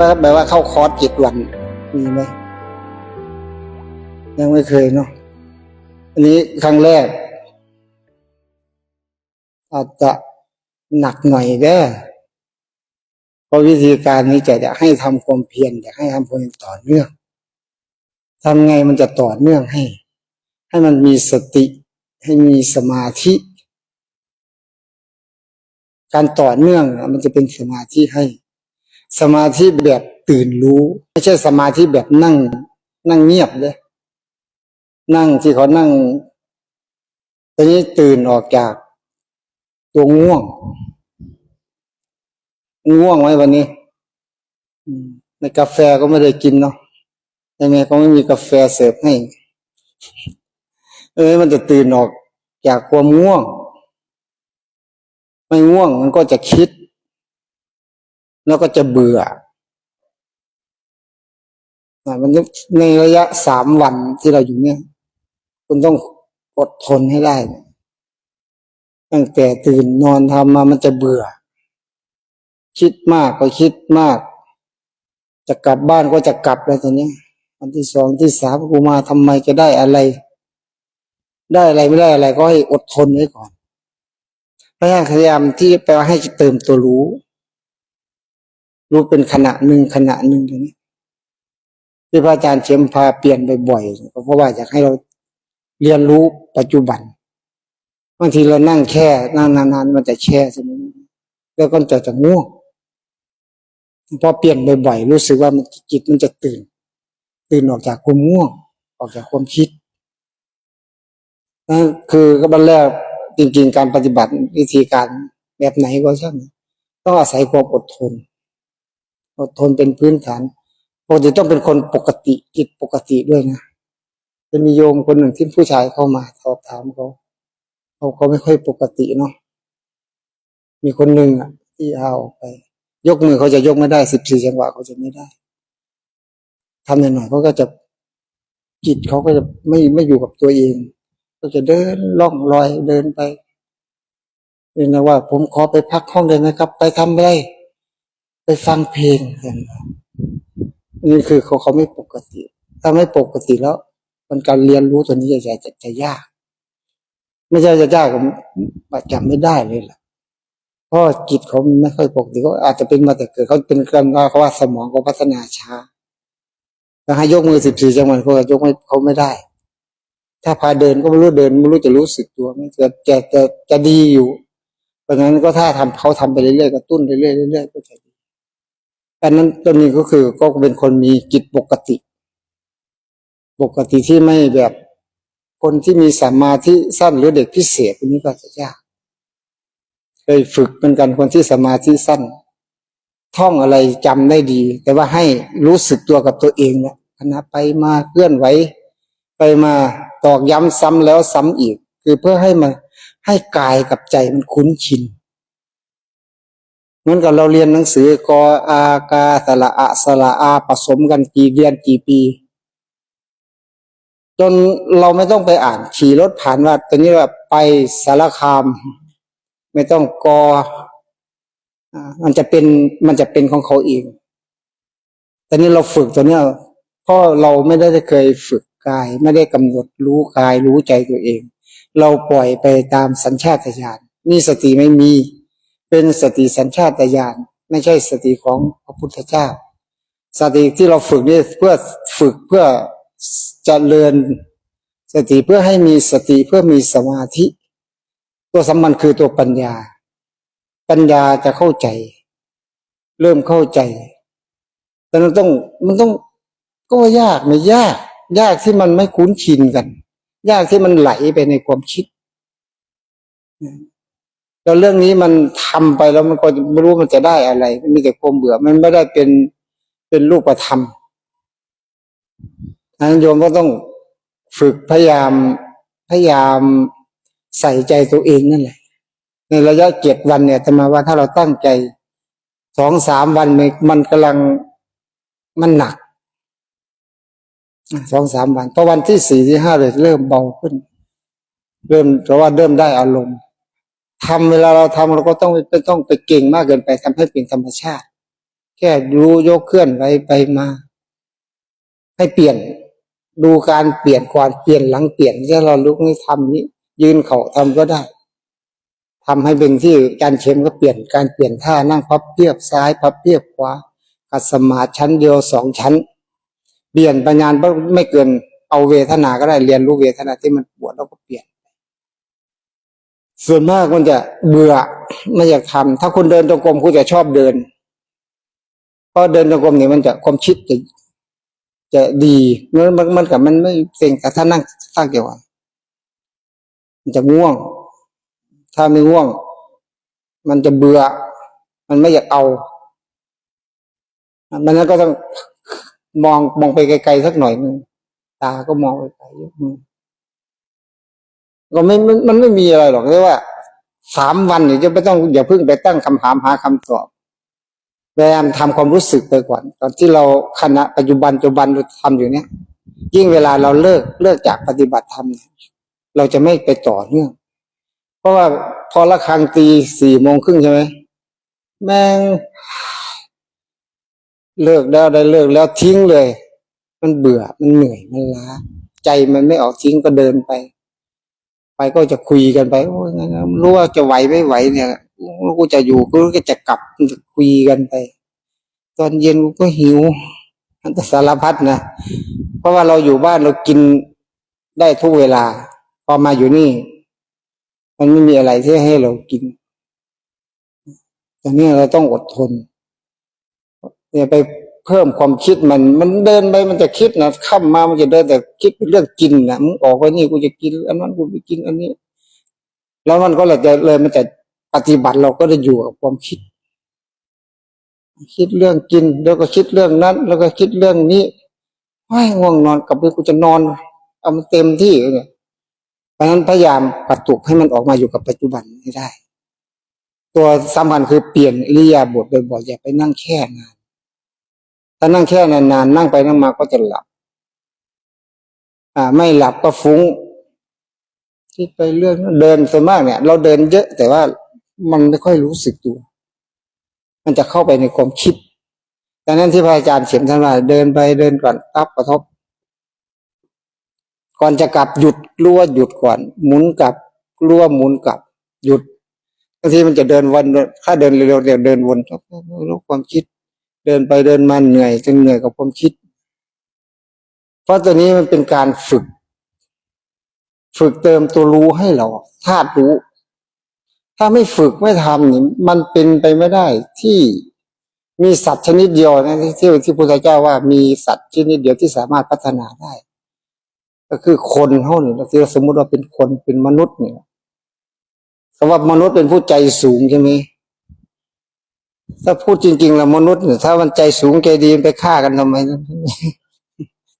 ก็แปลว่าเข้าคอร์สเจ็ดวัน มีไหมยังไม่เคยเนาะอันนี้ครั้งแรก อาจจะหนักหน่อยเด้เพราะวิธีการนี้จะจะให้ทำความเพียรจะให้ทำความเพียรต่อเนื่องทำไงมันจะต่อเนื่องให้ ให้มันมีสติ ให้มีสมาธิ การต่อเนื่องมันจะเป็นสมาธิให้ สมาธิแบบตื่นรู้ ไม่ใช่สมาธิแบบนั่ง นั่งเงียบเลยนั่งที่เขานั่งตอนนี้ตื่นออกจากตัวง่วง ง่วงไหมวันนี้ในกาแฟก็ไม่ได้กินเนาะยังไงก็ไม่มีกาแฟเสิร์ฟให้ เอ้ยมันจะตื่นออกจากความง่วง ไม่ง่วงมันก็จะคิด แล้วก็จะเบื่อมันในระยะสามวันที่เราอยู่เนี่ย คุณต้องอดทนให้ได้ตั้งแต่ตื่นนอนทำมามันจะเบื่อ คิดมากก็คิดมาก จะกลับบ้านก็จะกลับแล้วตอนนี้วันที่สองที่สามกูมาทำไมจะได้อะไร ได้อะไรไม่ได้อะไร ก็ให้อดทนไว้ก่อนพยายามที่แปลว่าให้เติมตัวรู้ รู้เป็นขณะหนึ่งขณะหนึ่งอย่างนี้ที่พระอาจารย์เชียมพาเปลี่ยนบ่อยๆเพราะว่าอยากให้เราเรียนรู้ปัจจุบันบางทีเรานั่งแค่นั่งนานๆมันจะแช่ใช่ไหมแล้วก็จะจะง่วงพอเปลี่ยนบ่อยๆรู้สึกว่ามันจิตมันจะตื่น ตื่นออกจากความง่วง ออกจากความคิดนั่นคือก็บันแรกจริงๆการปฏิบัติวิธีการแบบไหนก็ช่างต้องอาศัยความอดทน อดทนเป็นพื้นฐานปกติต้องเป็นคนปกติจิตปกติด้วยนะจะมีโยมคนหนึ่งที่ผู้ชายเข้ามาสอบถามเขาเขาเขาไม่ค่อยปกติเนาะมีคนหนึ่งอะ ที่เอาไป ยกมือเขาจะยกไม่ได้สิบสี่จังหวะเขาจะไม่ได้ทำหน่อยๆเขาก็จะจิตเขาก็จะไม่ไม่อยู่กับตัวเอง ก็จะเดินล่องลอยเดินไปเรียนนะว่า ผมขอไปพักห้องเลยนะครับ ไปทำอะไร ไปฟังเพลงกันนี่คือเขาเขาไม่ปกติ ถ้าไม่ปกติแล้ว มันการเรียนรู้ตัวนี้จะจะจะยาก ไม่ใช่จะยากผมจำไม่ได้เลยล่ะเพราะจิตเขาไม่ค่อยปกติเขาอาจจะเป็นมาแต่เกิดเขาเป็นกลารเขาว่าสมองเขาพัฒนาช้าแต่ให้ยกมือสิบสี่จังหวะเขายกไม่เขาไม่ได้ ถ้าพาเดินก็ไม่รู้เดินไม่รู้จะรู้สึกตัวไม่จะจะจะจะดีอยู่ เพราะฉะนั้นก็ถ้าทำเขาทำไปเรื่อยๆกระตุ้นเรื่อยๆเรื่อยๆก็จะดี อันนั้นตัวนี้ก็คือก็เป็นคนมีจิตปกติ ปกติที่ไม่แบบคนที่มีสมาธิสั้นหรือเด็กพิเศษอันนี้ก็จะยากเคยฝึกเป็นกันคนที่สมาธิสั้น ท่องอะไรจำได้ดี แต่ว่าให้รู้สึกตัวกับตัวเองนะขณะไปมาเคลื่อนไหวไปมาตอกย้ำซ้ำแล้วซ้ำอีก คือเพื่อให้มันให้กายกับใจมันคุ้นชิน มือนกับเราเรียนหนังสือกออากาสละอะสละอาผสมกันกี่เดือนกี่ปี จนเราไม่ต้องไปอ่าน ขี่รถผ่านว่าตอนนี้ว่าไปสารคาม ไม่ต้องกออมันจะเป็นมันจะเป็นของเขาเองต่นี้เราฝึกตัวเนี้ยเพราะเราไม่ได้เคยฝึกกาย ไม่ได้กำหนดรู้กายรู้ใจตัวเอง เราปล่อยไปตามสัญชาตญาณนี่สติไม่มี เป็นสติสัญชาตญาณไม่ใช่สติของพระพุทธเจ้า สติที่เราฝึกนี่เพื่อฝึกเพื่อเจริญสติเพื่อให้มีสติเพื่อมีสมาธิ ตัวสำคัญคือตัวปัญญา ปัญญาจะเข้าใจ เริ่มเข้าใจ แต่มันต้องมันต้องก็ยากไม่ยาก ยากที่มันไม่คุ้นชินกัน ยากที่มันไหลไปในความคิด แล้วเรื่องนี้มันทำไปแล้วมันก็ไม่รู้มันจะได้อะไรมันมีแต่ความเบื่อ มันไม่ได้เป็นเป็นรูปธรรมนั้นโยมก็ต้องฝึกพยายามพยายามใส่ใจตัวเองนั่นแหละ ในระยะเจ็ดวันเนี่ยแต่มาว่าถ้าเราตั้งใจสองสามวันมันมันกำลังมันหนักสองสามวันพอวันที่สี่ที่ห้าเลยเริ่มเบาขึ้น เริ่มเพราะว่าเริ่มได้อารมณ์ ทำเวลาเราทำเราก็ต้องไม่ต้องไปเก่งมากเกินไปทำให้เป็นธรรมชาติ แค่รู้ยกเคลื่อนไหวไปมา ให้เปลี่ยนดูการเปลี่ยนก่อนเปลี่ยนหลังเปลี่ยนที่เราลุกนี่ทำนี้ ยืนเข่าทำก็ได้ทำให้เป็นที่การเชมก็เปลี่ยนการเปลี่ยนท่านั่งพับเพียบซ้ายพับเพียบขวากัดสมาชั้นเดียวสองชั้น เปลี่ยนปัญญาไม่เกินเอาเวทนาก็ได้เรียนรู้เวทนาที่มันปวดแล้วก็เปลี่ยน ส่วนมากมันจะเบื่อไม่อยากทำถ้าคุณเดินจงกรมคุณจะชอบเดินเพราะเดินจงกรมเนี่ยมันจะความคิดจะจะดีเมื่อมันมันกับมันไม่เซ็งแต่ถ้านั่งสร้างเกี่ยวมันจะง่วง ถ้าไม่ง่วง มันจะเบื่อ มันไม่อยากเอามันนั้นก็ต้องมองมองไปไกลๆสักหน่อยนึงตาก็มองไปไกลยกมือ ก็ไม่มันไม่มีอะไรหรอกเรียกว่าสามวันเนี่ยจะไม่ต้องอย่าเพิ่งไปตั้งคำถามหาคำตอบพยายามทำความรู้สึกไปก่อน ตอนที่เราขณะปัจจุบันปัจจุบันเราทำอยู่เนี้ยยิ่งเวลาเราเลิกเลิกจากปฏิบัติธรรมเนี่ยเราจะไม่ไปต่อเนื่องเพราะว่าพอละครังตีสี่โมงครึ่งใช่ไหมแม่งเลิกแล้วได้เลิกแล้วทิ้งเลย มันเบื่อมันเหนื่อยมันล้า ใจมันไม่ออกทิ้งก็เดินไป ไปก็จะคุยกันไปโอ้ยรู้ว่าจะไหวไม่ไหวเนี่ยกูจะอยู่กูก็จะกลับคุยกันไป ตอนเย็นกูก็หิวมันตสารพัดนะเพราะว่าเราอยู่บ้านเรากินได้ทุกเวลา พอมาอยู่นี่ มันไม่มีอะไรที่ให้เรากินแต่นี่เราต้องอดทนเนี่ยไป เพิ่มความคิดมันมันเดินไปมันจะคิดนะข้ามมามันจะเดินแต่คิดเป็นเรื่องกินนะมึงออกไปนี่กูจะกิน อันนั้นกูไปกินอันนี้ แล้วมันก็เลยจะเลยมันจะปฏิบัติเราก็จะอยู่กับความคิด คิดเรื่องกิน แล้วก็คิดเรื่องนั้น แล้วก็คิดเรื่องนี้ไม่ง่วงนอนกับไปกูจะนอน เอามันเต็มที่เลยเพราะนั้นพยายามกระตุกให้มันออกมาอยู่กับปัจจุบันให้ได้ ตัวสำคัญคือเปลี่ยนอิริยาบถบ่อยๆอย่าไปนั่งแค่นาน ถ้านั่งแค่นานๆนั่งไปนั่งมาก็จะหลับ อ่า ไม่หลับก็ฟุ้งคิดไปเรื่องนั้นเดินส่วนมากเนี่ย เราเดินเยอะ แต่ว่ามันไม่ค่อยรู้สึกตัว มันจะเข้าไปในความคิดดังนั้นที่พระอาจารย์เขียนท่านว่าเดินไปเดินก่อนตับกระทบ ก่อนจะกลับหยุดรู้วหยุดก่อน หมุนกลับรู้วหมุนกลับ หยุดบางทีมันจะเดินวนถ้าเดินเร็วๆเดี๋ยวเดินวนรู้ความคิด เดินไปเดินมาเหนื่อยจนเหนื่อยกับความคิด เพราะตัวนี้มันเป็นการฝึก ฝึกเติมตัวรู้ให้เราธาตุรู้ ถ้าไม่ฝึกไม่ทำนี่มันเป็นไปไม่ได้ที่มีสัตว์ชนิดเดียวนะที่ที่ที่พุทธเจ้าว่ามีสัตว์ชนิดเดียวที่สามารถพัฒนาได้ ก็คือคนเท่านี้ที่สมมุติว่าเป็นคนเป็นมนุษย์เนี่ยคำว่ามนุษย์เป็นผู้ใจสูงใช่ไหม ถ้าพูดจริงๆแล้วมนุษย์ถ้ามันใจสูงใจดีไปฆ่ากันทำไม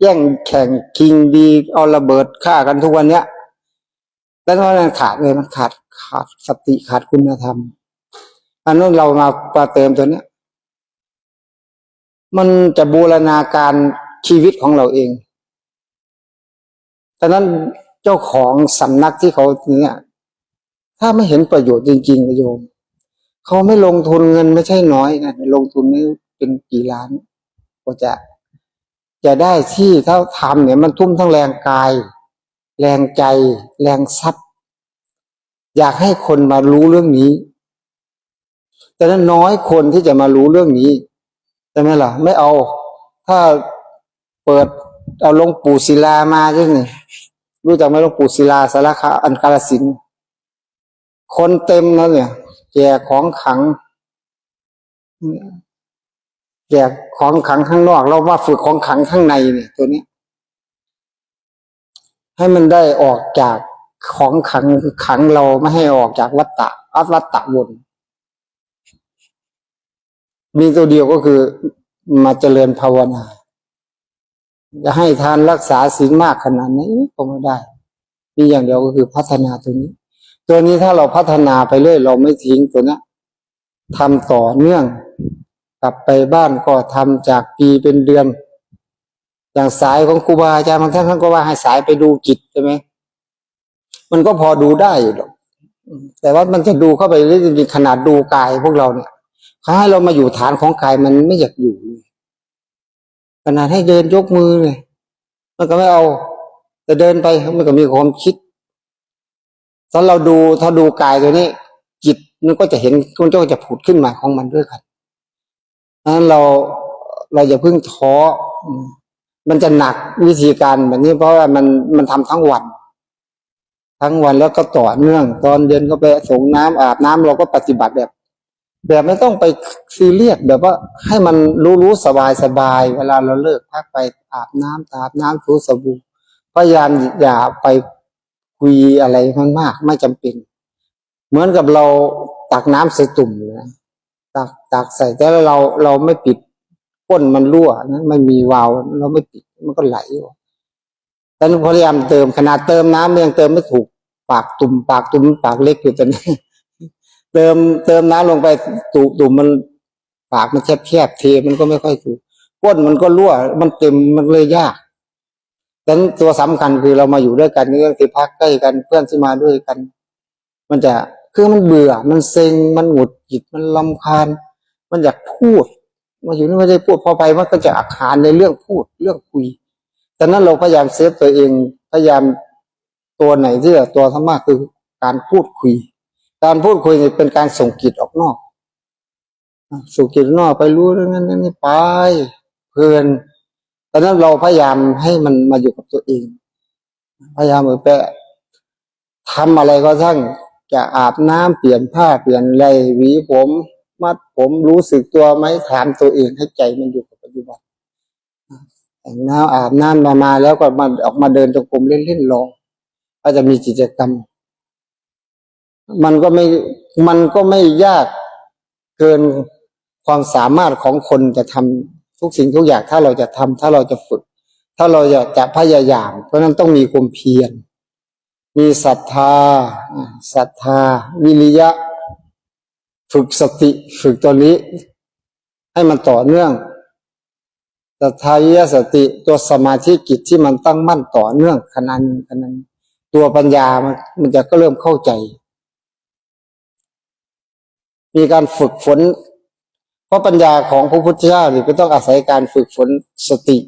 แย่งแข่งคิงดีเอาระเบิดฆ่ากันทุกวันเนี้ย แล้วเพราะมันขาดเลยมันขาดขาดสติขาดคุณธรรม อันนั้นเรามาปาเติมตัวเนี้ย มันจะบูรณาการชีวิตของเราเองดังนั้นเจ้าของสำนักที่เขาเนี่ย ถ้าไม่เห็นประโยชน์จริงๆนะโยม เขาไม่ลงทุนเงินไม่ใช่น้อยนะลงทุนไม่เป็นกี่ล้านก็จะ จะได้ที่ถ้าทำเนี่ยมันทุ่มทั้งแรงกาย แรงใจ แรงทรัพย์ อยากให้คนมารู้เรื่องนี้ แต่นั้นน้อยคนที่จะมารู้เรื่องนี้ใช่ไหมล่ะ ไม่เอา ถ้าเปิดเอาลงปู่ศิลามาใช่ไหมรู้จักไหมลงปู่ศิลาสารคาอันกาลสินคนเต็มแล้วเนี่ย แจกของขัง แจกของขังข้างนอก เราว่าฝึกของขังข้างในเนี่ยตัวนี้ ให้มันได้ออกจากของขังขังเราไม่ให้ออกจากวัฏฏะอัตวัฏฏะวนมีตัวเดียวก็คือมาเจริญภาวนาจะให้ทานรักษาศีลมากขนาดไหนก็ไม่ได้ มีอย่างเดียวก็คือพัฒนาตัวนี้ ตัวนี้ถ้าเราพัฒนาไปเรื่อยเราไม่ทิ้งตัวนี้ทำต่อเนื่อง กลับไปบ้านก็ทำจากปีเป็นเดือน อย่างสายของครูบาอาจารย์บางท่านท่านก็ว่าให้สายไปดูจิตใช่ไหมมันก็พอดูได้อยู่หรอกแต่ว่ามันจะดูเข้าไปเรื่อยๆขนาดดูกายพวกเราเนี่ยเขาให้เรามาอยู่ฐานของกายมันไม่อยากอยู่เลยขนาดให้เดินยกมือเลยมันก็ไม่เอา แต่เดินไปมันก็มีความคิด ถ้าเราดูถ้าดูกายตัวนี้ จิตมันก็จะเห็นมันก็จะผุดขึ้นมาของมันด้วยกันดังนั้นเราเราอย่าเพิ่งท้อ มันจะหนักวิธีการแบบนี้เพราะว่ามันมันทำทั้งวัน ทั้งวันแล้วก็ต่อเนื่อง ตอนเย็นก็ไปส่งน้ำอาบน้ำเราก็ปฏิบัติแบบ แบบไม่ต้องไปซีเรียสแบบว่าให้มันรู้รู้สบายสบาย เวลาเราเลิกพักไปอาบน้ำอาบน้ำถูสบู่พยายามอย่าไป คุยอะไรมันมาก ไม่จำเป็น เหมือนกับเราตักน้ำใส่ตุ่มนะตักตักใส่แต่เราเราไม่ปิดก้นมันรั่วนะไม่มีวาล์วเราไม่ปิดมันก็ไหลออกแต่พยายามเติมขนาดเติมน้ำยังเติมไม่ถูกปากตุ่ม ปากตุ่มปากเล็กอยู่ตอนนี้เติมเติมน้ำลงไปตุ่มตุ่มมัน ปากมันแคบแคบเทมันก็ไม่ค่อยถูกก้นมันก็รั่ว มันเต็มมันเลยยาก ดังนั้นตัวสำคัญคือเรามาอยู่ด้วยกันเรื่องที่พักใกล้กันเพื่อนที่มาด้วยกัน มันจะคือมันเบื่อ มันเซ็ง มันหงุดหงิด มันลำคาญ มันอยากพูด มาอยู่นี่ไม่ได้พูดพอไปมันก็จะอาคารในเรื่องพูดเรื่องคุยแต่นั้นเราพยายามเซฟตัวเอง พยายามตัวไหนที่จะตัวธรรมะคือการพูดคุย การพูดคุยเป็นการส่งจิตออกนอก ส่งจิตออกนอกไปรู้เรื่องนั้นนี้ไป เพลิน ต่นั้นเราพยายามให้มันมาอยู่กับตัวเอง พยายามเหมือนไปทำอะไรก็ช่างจะอาบน้ำเปลี่ยนผ้าเปลี่ยนอะไรหวีผม มัดผมรู้สึกตัวไหมถามตัวเองให้ใจมันอยู่กับปัจจุบันแต่งน้ำอาบน้ำมามาแล้วก็มาออกมาเดินจงกรมเล่นๆรองก็จะมีกิจกรรม มันก็ไม่มันก็ไม่ยากเกินความสามารถของคนจะทำ ทุกสิ่งทุกอย่างถ้าเราจะทำถ้าเราจะฝึก ถ้าเราอยากจะพยายาม เพราะนั้นต้องมีความเพียรมีศรัทธาศรัทธา วิริยะ ฝึกสติฝึกตัวนี้ ให้มันต่อเนื่องศรัทธาวิริยะสติตัวสมาธิกิจที่มันตั้งมั่นต่อเนื่องขนาดนึงขนาดตัวปัญญามันมันจะก็เริ่มเข้าใจ มีการฝึกฝน เพราะปัญญาของพระพุทธเจ้าเนี่ยก็ต้องอาศัยการฝึกฝนสติ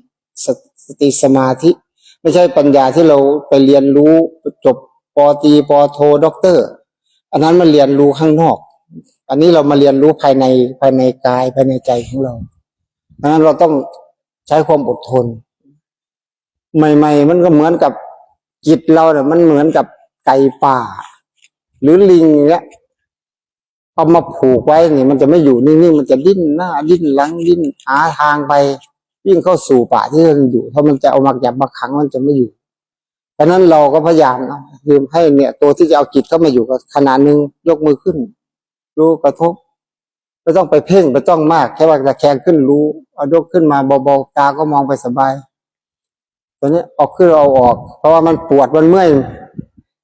สสติสมาธิ ไม่ใช่ปัญญาที่เราไปเรียนรู้จบปอตีปอโทด็อกเตอร์ อันนั้นมันเรียนรู้ข้างนอก อันนี้เรามาเรียนรู้ภายในภายในกายภายในใจของเราดังนั้นเราต้องใช้ความอดทน ใหม่ ๆ มันก็เหมือนกับจิตเราเนี่ยมันเหมือนกับไก่ป่า หรือลิงอย่างเงี้ย เอามาผูกไว้นี่มันจะไม่อยู่นิ่งๆมันจะดิ้นหน้าดิ้นหลังดิ้นหาทางไปวิ่งเข้าสู่ป่าที่มันอยู่ ถ้ามันจะเอามาจับมาขังมันจะไม่อยู่ดังนั้นเราก็พยายามนะคือให้เนี่ย ตัวที่จะเอาจิตเข้ามาอยู่กับขนาดหนึ่งยกมือขึ้น รู้กระทบไม่ต้องไปเพ่งไม่ต้องมากแค่ว่าตะแคงขึ้นรู้เอายกขึ้นมาเบาๆตาก็มองไปสบายตัวนี้เออกขึ้นเอาออก เพราะว่ามันปวดมันเมื่อย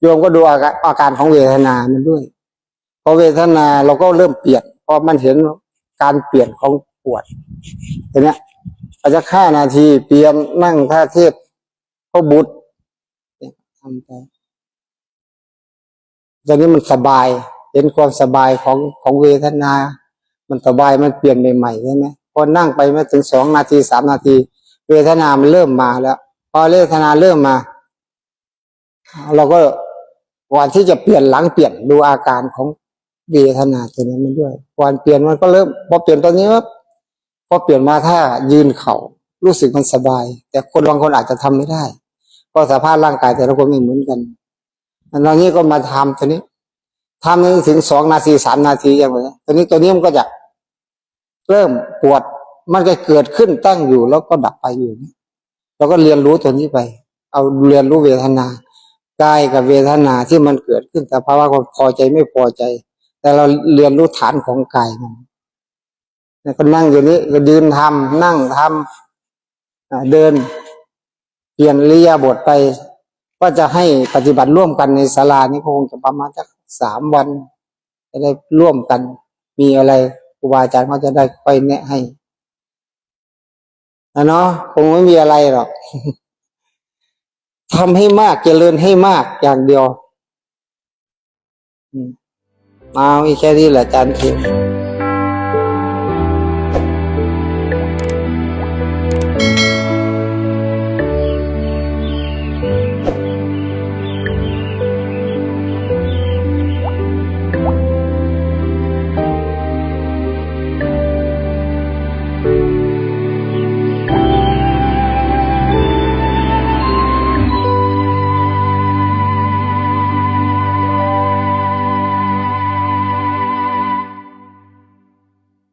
โยมก็ดูอาการอาการของเวทนามันด้วย พอเวทนาเราก็เริ่มเปลี่ยนพอมันเห็นการเปลี่ยนของปวดทีเนี้ยอาจจะค่านาทีเปลี่ยนนั่งท่าเทศเขาบุตรเนี่ยทำไปตอนนี้มันสบาย เห็นความสบายของของเวทนา มันสบายมันเปลี่ยนใหม่ๆใช่ไหมพอนั่งไปไม่ถึงสองนาทีสามนาที เวทนามันเริ่มมาแล้ว พอเวทนาเริ่มมา เราก็ก่อนที่จะเปลี่ยนหลังเปลี่ยนดูอาการของ เวทนาตัวนั้มันด้วยก่อนเปลี่ยนมันก็เริ่มพอเปลี่ยนตอนนี้ว่าพอเปลี่ยนมาถ้ายืนเข่ารู้สึกมันสบาย แต่คนบางคนอาจจะทำไม่ได้เพราะสภาพร่างกายแต่ละคนไม่เหมือนกันอันนี้ก็มาทำตัวนี้ทำนึงถึงสองนาทีสามนาทีอย่างไรตัวนี้ตัวนี้มันก็จะเริ่มปวดมันก็เกิดขึ้นตั้งอยู่แล้วก็ดับไปอยู่เราก็เรียนรู้ตัวนี้ไป เอาเรียนรู้เวทนากายกับเวทนาที่มันเกิดขึ้นแต่ภาวะความพอใจไม่พอใจ แต่เราเรียนรู้ฐานของกายมันก็นั่งอยู่นี้ก็ยืนทำนั่งทำเดิน เปลี่ยนเรียาบทไป ก็จะให้ปฏิบัติร่วมกันในศาลานี้คงจะประมาณสักสามวันจะได้ร่วมกัน มีอะไรครูบาอาจารย์เขาจะได้ค่อยแนะให้นะเนาะคงไม่มีอะไรหรอกทำให้มากเจริญให้มากอย่างเดียว เอาแค่นี้แหละอาจารย์เทียม